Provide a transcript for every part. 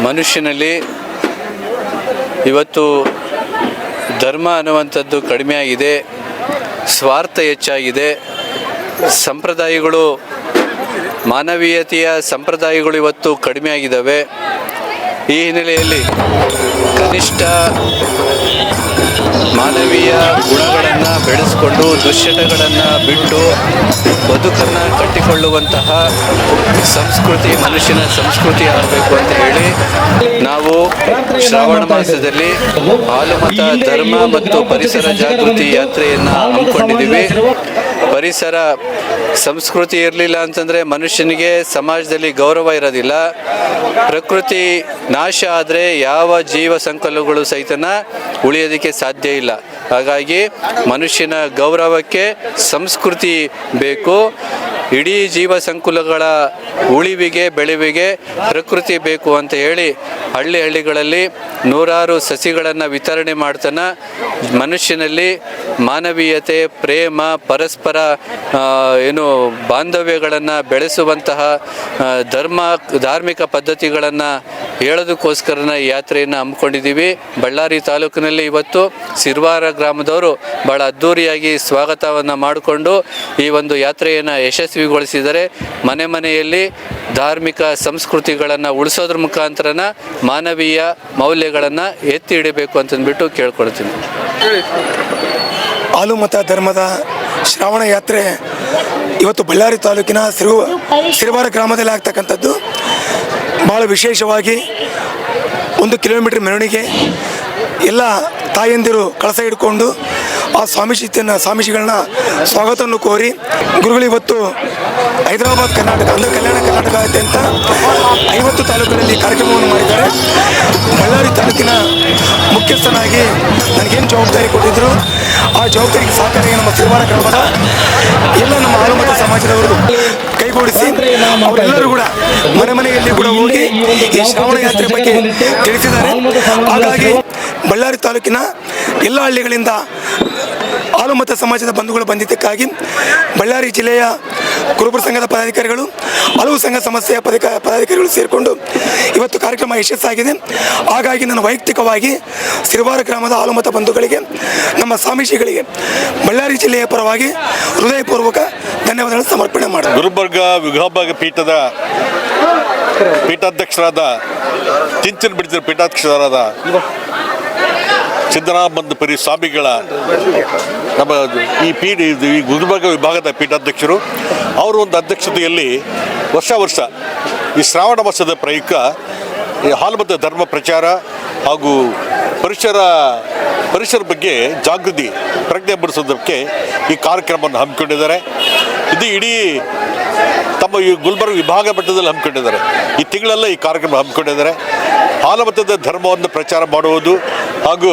ಮನುಷ್ಯನಲ್ಲಿ ಇವತ್ತು ಧರ್ಮ ಅನ್ನುವಂಥದ್ದು ಕಡಿಮೆಯಾಗಿದೆ ಸ್ವಾರ್ಥ ಹೆಚ್ಚಾಗಿದೆ ಸಂಪ್ರದಾಯಗಳು ಮಾನವೀಯತೆಯ ಸಂಪ್ರದಾಯಗಳು ಇವತ್ತು ಕಡಿಮೆಯಾಗಿದ್ದಾವೆ. ಈ ಹಿನ್ನೆಲೆಯಲ್ಲಿ ಕನಿಷ್ಠ ಮಾನವೀಯ ಗುಣಗಳನ್ನು ಬೆಳೆಸಿಕೊಂಡು ದುಶ್ಚಟಗಳನ್ನು ಬಿಟ್ಟು ಬದುಕನ್ನು ಕಟ್ಟಿಕೊಳ್ಳುವಂತಹ ಸಂಸ್ಕೃತಿ, ಮನುಷ್ಯನ ಸಂಸ್ಕೃತಿ ಆಗಬೇಕು ಅಂತ ಹೇಳಿ ನಾವು ಶ್ರಾವಣ ಮಾಸದಲ್ಲಿ ಹಾಲುಮತ ಧರ್ಮ ಮತ್ತು ಪರಿಸರ ಜಾಗೃತಿ ಯಾತ್ರೆಯನ್ನು ಹಮ್ಮಿಕೊಂಡಿದ್ದೀವಿ. ಪರಿಸರ, ಸಂಸ್ಕೃತಿ ಇರಲಿಲ್ಲ ಅಂತಂದರೆ ಮನುಷ್ಯನಿಗೆ ಸಮಾಜದಲ್ಲಿ ಗೌರವ ಇರೋದಿಲ್ಲ. ಪ್ರಕೃತಿ ನಾಶ ಆದರೆ ಯಾವ ಜೀವ ಸಂಕಲ್ಪಗಳು ಸಹಿತನ ಉಳಿಯೋದಕ್ಕೆ ಸಾಧ್ಯ ಇಲ್ಲ. ಹಾಗಾಗಿ ಮನುಷ್ಯನ ಗೌರವಕ್ಕೆ ಸಂಸ್ಕೃತಿ ಬೇಕು. ಇಡೀ ಜೀವ ಸಂಕುಲಗಳ ಉಳಿವಿಗೆ, ಬೆಳೆವಿಗೆ ಪ್ರಕೃತಿ ಬೇಕು ಅಂತ ಹೇಳಿ ಹಳ್ಳಿ ಹಳ್ಳಿಗಳಲ್ಲಿ ನೂರಾರು ಸಸಿಗಳನ್ನು ವಿತರಣೆ ಮಾಡ್ತಾನ ಮನುಷ್ಯನಲ್ಲಿ ಮಾನವೀಯತೆ, ಪ್ರೇಮ, ಪರಸ್ಪರ ಏನು ಬಾಂಧವ್ಯಗಳನ್ನು ಬೆಳೆಸುವಂತಹ ಧರ್ಮ, ಧಾರ್ಮಿಕ ಪದ್ಧತಿಗಳನ್ನು ಹೇಳೋದಕ್ಕೋಸ್ಕರನ ಯಾತ್ರೆಯನ್ನು ಹಮ್ಮಿಕೊಂಡಿದ್ದೀವಿ. ಬಳ್ಳಾರಿ ತಾಲೂಕಿನಲ್ಲಿ ಇವತ್ತು ಸಿರ್ವಾರ ಗ್ರಾಮದವರು ಭಾಳ ಅದ್ಧೂರಿಯಾಗಿ ಸ್ವಾಗತವನ್ನು ಮಾಡಿಕೊಂಡು ಈ ಒಂದು ಯಾತ್ರೆಯನ್ನು ಯಶಸ್ವಿಗೊಳಿಸಿದರೆ ಮನೆ ಮನೆಯಲ್ಲಿ ಧಾರ್ಮಿಕ ಸಂಸ್ಕೃತಿಗಳನ್ನು ಉಳಿಸೋದ್ರ ಮುಖಾಂತರನ ಮಾನವೀಯ ಮೌಲ್ಯಗಳನ್ನು ಎತ್ತಿ ಹಿಡಿಬೇಕು ಅಂತಂದ್ಬಿಟ್ಟು ಕೇಳ್ಕೊಳ್ತೀನಿ. ಆಲುಮತ ಧರ್ಮದ ಶ್ರಾವಣ ಯಾತ್ರೆ ಇವತ್ತು ಬಳ್ಳಾರಿ ತಾಲೂಕಿನ ಸಿರು ಸಿರಿವಾರ ಗ್ರಾಮದಲ್ಲಿ ಆಗ್ತಕ್ಕಂಥದ್ದು. ಭಾಳ ವಿಶೇಷವಾಗಿ ಒಂದು ಕಿಲೋಮೀಟರ್ ಮೆರವಣಿಗೆ ಎಲ್ಲ ತಾಯಂದಿರು ಕಳಸ ಹಿಡ್ಕೊಂಡು ಆ ಸ್ವಾಮೀಜಿಯನ್ನು ಸ್ವಾಮೀಜಿಗಳನ್ನ ಸ್ವಾಗತವನ್ನು ಕೋರಿ ಗುರುಗಳು ಇವತ್ತು ಹೈದರಾಬಾದ್ ಕರ್ನಾಟಕ, ಅಂದರೆ ಕಲ್ಯಾಣ ಕರ್ನಾಟಕದಾದ್ಯಂತ ಐವತ್ತು ತಾಲೂಕುಗಳಲ್ಲಿ ಕಾರ್ಯಕ್ರಮವನ್ನು ಮಾಡಿದ್ದಾರೆ. ಬಳ್ಳಾರಿ ತಾಲೂಕಿನ ಮುಖ್ಯಸ್ಥನಾಗಿ ನನಗೇನು ಜವಾಬ್ದಾರಿ ಕೊಟ್ಟಿದ್ದರು ಆ ಜವಾಬ್ದಾರಿಗೆ ಸಹಕಾರಿಯಾಗಿ ನಮ್ಮ ಸಿರಿವಾರ ಗ್ರಾಮದ ಎಲ್ಲ ನಮ್ಮ ಆಲಮದ ಸಮಾಜದವರು ಕೈಗೂಡಿಸಿ ಅವರೆಲ್ಲರೂ ಕೂಡ ಮನೆ ಮನೆಯಲ್ಲಿ ಕೂಡ ಹೋಗಿ ಈ ಶ್ರಾವಣ ಯಾತ್ರೆ ಬಗ್ಗೆ ತಿಳಿಸಿದ್ದಾರೆ. ಹಾಗಾಗಿ ಬಳ್ಳಾರಿ ತಾಲೂಕಿನ ಎಲ್ಲ ಹಳ್ಳಿಗಳಿಂದ ಹಾಲುಮತ ಸಮಾಜದ ಬಂಧುಗಳು ಬಂದಿದ್ದಕ್ಕಾಗಿ ಬಳ್ಳಾರಿ ಜಿಲ್ಲೆಯ ಕುರುಬರ ಸಂಘದ ಪದಾಧಿಕಾರಿಗಳು ಹಲವು ಸಂಘ ಸಮಸ್ಯೆಯ ಪದಾಧಿಕಾರಿಗಳು ಸೇರಿಕೊಂಡು ಇವತ್ತು ಕಾರ್ಯಕ್ರಮ ಯಶಸ್ಸಾಗಿದೆ. ಹಾಗಾಗಿ ನಾನು ವೈಯಕ್ತಿಕವಾಗಿ ಸಿರುವಾರ ಗ್ರಾಮದ ಹಾಲುಮತ ಬಂಧುಗಳಿಗೆ, ನಮ್ಮ ಸ್ವಾಮೀಜಿಗಳಿಗೆ ಬಳ್ಳಾರಿ ಜಿಲ್ಲೆಯ ಪರವಾಗಿ ಹೃದಯಪೂರ್ವಕ ಧನ್ಯವಾದಗಳನ್ನು ಸಮರ್ಪಣೆ ಮಾಡಿದೆ ಗುರುಬರ್ಗ ವಿಭಾಗ ಪೀಠದ ಪೀಠಾಧ್ಯಕ್ಷರಾದ ಚಿಂಚನ ಬಿಡಿಸಿದ ಪೀಠಾಧ್ಯಕ್ಷರಾದ ಸಿದ್ದರಾಮಂದ ಪರಿ ಸ್ವಾಮಿಗಳ ನಮ್ಮ ಈ ಪೀಠ ಈ ಗುಲ್ಬರ್ಗ ವಿಭಾಗದ ಪೀಠಾಧ್ಯಕ್ಷರು, ಅವರು ಒಂದು ಅಧ್ಯಕ್ಷತೆಯಲ್ಲಿ ವರ್ಷ ವರ್ಷ ಈ ಶ್ರಾವಣ ಮಾಸದ ಪ್ರಯುಕ್ತ ಈ ಹಾಲ್ಮತ ಧರ್ಮ ಪ್ರಚಾರ ಹಾಗೂ ಪರಿಸರ ಪರಿಸರ ಬಗ್ಗೆ ಜಾಗೃತಿ, ಪ್ರಜ್ಞೆ ಮೂಡಿಸೋದಕ್ಕೆ ಈ ಕಾರ್ಯಕ್ರಮವನ್ನು ಹಮ್ಮಿಕೊಂಡಿದ್ದಾರೆ. ಇದು ಇಡೀ ತಮ್ಮ ಈ ಗುಲ್ಬರ್ಗ ವಿಭಾಗ ಮಟ್ಟದಲ್ಲಿ ಹಮ್ಮಿಕೊಂಡಿದ್ದಾರೆ. ಈ ತಿಂಗಳಲ್ಲೇ ಈ ಕಾರ್ಯಕ್ರಮ ಹಮ್ಮಿಕೊಂಡಿದ್ದಾರೆ. ಹಾಲಮತದ ಧರ್ಮವನ್ನು ಪ್ರಚಾರ ಮಾಡುವುದು ಹಾಗೂ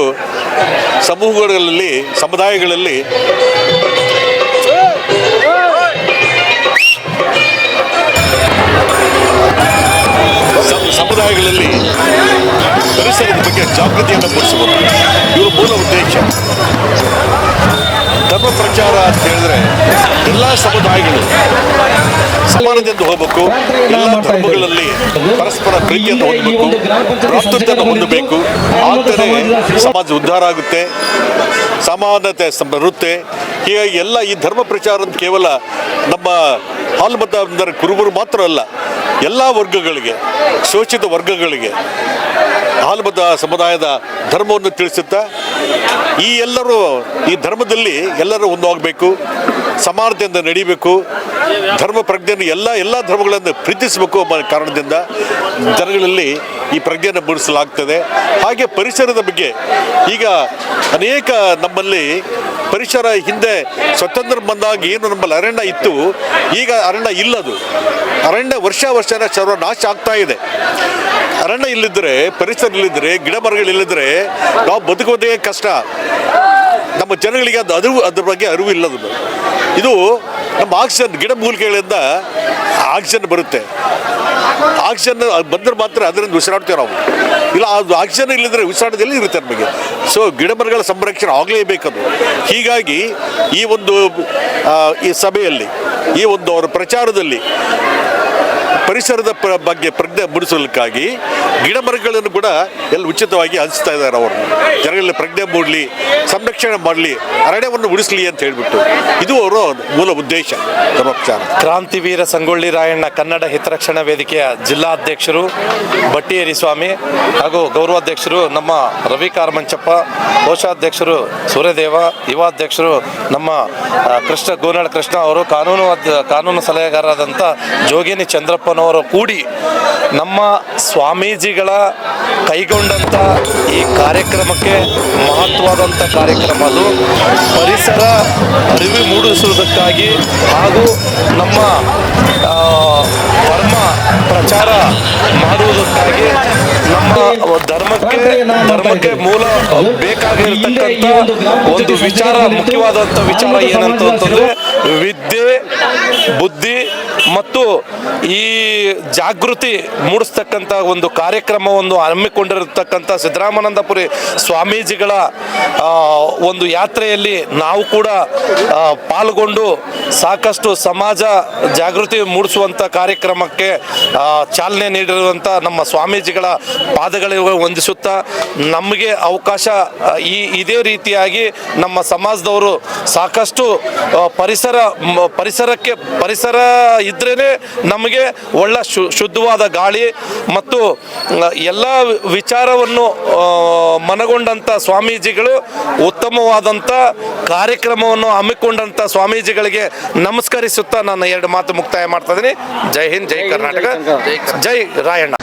ಸಮೂಹಗಳಲ್ಲಿ, ಸಮುದಾಯಗಳಲ್ಲಿ ಸಮುದಾಯಗಳಲ್ಲಿ ಪರಿಸರದ ಬಗ್ಗೆ ಜಾಗೃತಿಯನ್ನು ಮೂಡಿಸುವುದು ಇವರು ಮೂಲ ಉದ್ದೇಶ. ಧರ್ಮ ಪ್ರಚಾರ ಅಂತ ಹೇಳಿದ್ರೆ ಎಲ್ಲ ಸಮುದಾಯಗಳು ಸಮಾನತೆಯಿಂದ ಹೋಗಬೇಕು ಎಲ್ಲ ಧರ್ಮಗಳಲ್ಲಿ ಪರಸ್ಪರ ಪ್ರೀತಿಯನ್ನು ಹೊಂದಬೇಕು ಭ್ರಾತೃತ್ವವನ್ನು ಹೊಂದಬೇಕು. ಆದರೆ ಸಮಾಜ ಉದ್ಧಾರ ಆಗುತ್ತೆ ಸಮಾನತೆ ಬರುತ್ತೆ. ಹೀಗಾಗಿ ಎಲ್ಲ ಈ ಧರ್ಮ ಪ್ರಚಾರ ಕೇವಲ ನಮ್ಮ ಅಂದರೆ ಕುರುಬರು ಮಾತ್ರ ಅಲ್ಲ, ಎಲ್ಲ ವರ್ಗಗಳಿಗೆ, ಶೋಷಿತ ವರ್ಗಗಳಿಗೆ ಹಾಲ್ಮತ ಸಮುದಾಯದ ಧರ್ಮವನ್ನು ತಿಳಿಸುತ್ತಾ, ಈ ಎಲ್ಲರೂ ಈ ಧರ್ಮದಲ್ಲಿ ಎಲ್ಲರೂ ಒಂದಾಗಬೇಕು, ಸಮಾನತೆಯಿಂದ ನಡೀಬೇಕು, ಧರ್ಮ ಪ್ರಜ್ಞೆಯನ್ನು ಎಲ್ಲ ಎಲ್ಲ ಧರ್ಮಗಳನ್ನು ಪ್ರೀತಿಸಬೇಕು ಎಂಬ ಕಾರಣದಿಂದ ಜನಗಳಲ್ಲಿ ಈ ಪ್ರಜ್ಞೆಯನ್ನು ಮೂಡಿಸಲಾಗ್ತದೆ. ಹಾಗೆ ಪರಿಸರದ ಬಗ್ಗೆ ಈಗ ಅನೇಕ ನಮ್ಮಲ್ಲಿ ಪರಿಸರ ಹಿಂದೆ ಸ್ವತಂತ್ರ ಬಂದಾಗ ಏನು ನಮ್ಮಲ್ಲಿ ಅರಣ್ಯ ಇತ್ತು, ಈಗ ಅರಣ್ಯ ಇಲ್ಲದು. ಅರಣ್ಯ ವರ್ಷ ವರ್ಷ ಸರ್ವ ನಾಶ ಆಗ್ತಾ ಇದೆ. ಅರಣ್ಯ ಇಲ್ಲಿದ್ದರೆ ಪರಿಸರ ಇಲ್ಲಿದ್ದರೆ ಗಿಡ ಮರಗಳಿಲ್ಲದ್ರೆ ನಾವು ಬದುಕೋದೇ ಕಷ್ಟ. ನಮ್ಮ ಜನಗಳಿಗೆ ಅದು ಅರಿವು, ಅದ್ರ ಬಗ್ಗೆ ಅರಿವು ಇಲ್ಲದು. ಇದು ನಮ್ಮ ಆಕ್ಸಿಜನ್, ಗಿಡ ಮೂಲಿಕೆಗಳಿಂದ ಆಕ್ಸಿಜನ್ ಬರುತ್ತೆ. ಆಕ್ಸಿಜನ್ ಬಂದ್ರೆ ಮಾತ್ರ ಅದರಿಂದ ಉಸಿರಾಡ್ತೇವೆ ನಾವು. ಇಲ್ಲ, ಅದು ಆಕ್ಸಿಜನ್ ಇಲ್ಲದ್ರೆ ಉಸಿರಾಟದಲ್ಲಿ ಇರುತ್ತೆ ನಮಗೆ? ಸೊ ಗಿಡ ಮರಗಳ ಸಂರಕ್ಷಣೆ ಆಗಲೇಬೇಕದು. ಹೀಗಾಗಿ ಈ ಒಂದು ಈ ಸಭೆಯಲ್ಲಿ, ಈ ಒಂದು ಅವರ ಪ್ರಚಾರದಲ್ಲಿ ಪರಿಸರದ ಬಗ್ಗೆ ಪ್ರಜ್ಞೆ ಮೂಡಿಸಲಿಕ್ಕಾಗಿ ಗಿಡ ಮರಗಳನ್ನು ಕೂಡ ಎಲ್ಲ ಉಚಿತವಾಗಿ ಹಂಚ್ತಾ ಇದ್ದಾರೆ ಅವರು. ಜನಗಳಲ್ಲಿ ಪ್ರಜ್ಞೆ ಮೂಡಲಿ, ಸಂರಕ್ಷಣೆ ಮಾಡಲಿ, ಅರಣ್ಯವನ್ನು ಉಳಿಸಲಿ ಅಂತ ಹೇಳಿಬಿಟ್ಟು. ಇದು ಅವರ ಮೂಲ ಉದ್ದೇಶ ಧರ್ಮೋಪಚಾರ ಕ್ರಾಂತಿವೀರ ಸಂಗೊಳ್ಳಿ ರಾಯಣ್ಣ ಕನ್ನಡ ಹಿತರಕ್ಷಣಾ ವೇದಿಕೆಯ ಜಿಲ್ಲಾಧ್ಯಕ್ಷರು ಬಟ್ಟಿಯೇರಿ ಸ್ವಾಮಿ ಹಾಗೂ ಗೌರವಾಧ್ಯಕ್ಷರು ನಮ್ಮ ರವಿ ಕಾರಮಂಚಪ್ಪ, ಕೋಶಾಧ್ಯಕ್ಷರು ಸೂರ್ಯದೇವ, ಯುವಾಧ್ಯಕ್ಷರು ನಮ್ಮ ಕೃಷ್ಣ ಗೋನಾಳ ಕೃಷ್ಣ ಅವರು ಕಾನೂನು ಕಾನೂನು ಸಲಹೆಗಾರರಾದಂಥ ಜೋಗಿನಿ ಚಂದ್ರಪ್ಪನವರು ಕೂಡಿ ನಮ್ಮ ಸ್ವಾಮೀಜಿಗಳ ಕೈಗೊಂಡಂಥ ಈ ಕಾರ್ಯಕ್ರಮಕ್ಕೆ ಮಹತ್ವವಾದಂಥ ಕಾರ್ಯಕ್ರಮ ಅದು. ಪರಿಸರ ಅರಿವು ಮೂಡಿಸುವುದಕ್ಕಾಗಿ ಹಾಗೂ ನಮ್ಮ ಧರ್ಮ ಪ್ರಚಾರ ಮಾಡುವುದಕ್ಕಾಗಿ ನಮ್ಮ ಧರ್ಮಕ್ಕೆ ಧರ್ಮಕ್ಕೆ ಮೂಲ ಬೇಕಾಗಿರತಕ್ಕಂಥ ಒಂದು ವಿಚಾರ, ಮುಖ್ಯವಾದಂಥ ವಿಚಾರ ಏನಂತ ಅಂತಂದರೆ ವಿದ್ಯೆ ಬುದ್ಧಿ ಮತ್ತು ಈ ಜಾಗೃತಿ ಮೂಡಿಸ್ತಕ್ಕಂಥ ಒಂದು ಕಾರ್ಯಕ್ರಮವನ್ನು ಹಮ್ಮಿಕೊಂಡಿರತಕ್ಕಂಥ ಸಿದ್ದರಾಮಾನಂದಪುರಿ ಸ್ವಾಮೀಜಿಗಳ ಒಂದು ಯಾತ್ರೆಯಲ್ಲಿ ನಾವು ಕೂಡ ಪಾಲ್ಗೊಂಡು ಸಾಕಷ್ಟು ಸಮಾಜ ಜಾಗೃತಿ ಮೂಡಿಸುವಂಥ ಕಾರ್ಯಕ್ರಮಕ್ಕೆ ಚಾಲನೆ ನೀಡಿರುವಂಥ ನಮ್ಮ ಸ್ವಾಮೀಜಿಗಳ ಪಾದಗಳಿಗೆ ವಂದಿಸುತ್ತಾ ನಮಗೆ ಅವಕಾಶ ಈ, ಇದೇ ರೀತಿಯಾಗಿ ನಮ್ಮ ಸಮಾಜದವರು ಸಾಕಷ್ಟು ಪರಿಸರ ಪರಿಸರಕ್ಕೆ ಪರಿಸರ ಇದ್ರೇ ನಮಗೆ ಒಳ್ಳೆ ಶು ಶುದ್ಧವಾದ ಗಾಳಿ ಮತ್ತು ಎಲ್ಲ ವಿಚಾರವನ್ನು ಮನಗೊಂಡಂಥ ಸ್ವಾಮೀಜಿಗಳು ಉತ್ತಮವಾದಂಥ ಕಾರ್ಯಕ್ರಮವನ್ನು ಹಮ್ಮಿಕೊಂಡಂಥ ಸ್ವಾಮೀಜಿಗಳಿಗೆ ನಮಸ್ಕರಿಸುತ್ತಾ ನಾನು ಎರಡು ಮಾತು ಮುಕ್ತಾಯ ಮಾಡ್ತಾ ಇದ್ದೀನಿ. ಜೈ ಹಿಂದ್ ಜೈ ಕರ್ನಾಟಕ. ಜೈ ರಾಯಣ್ಣ.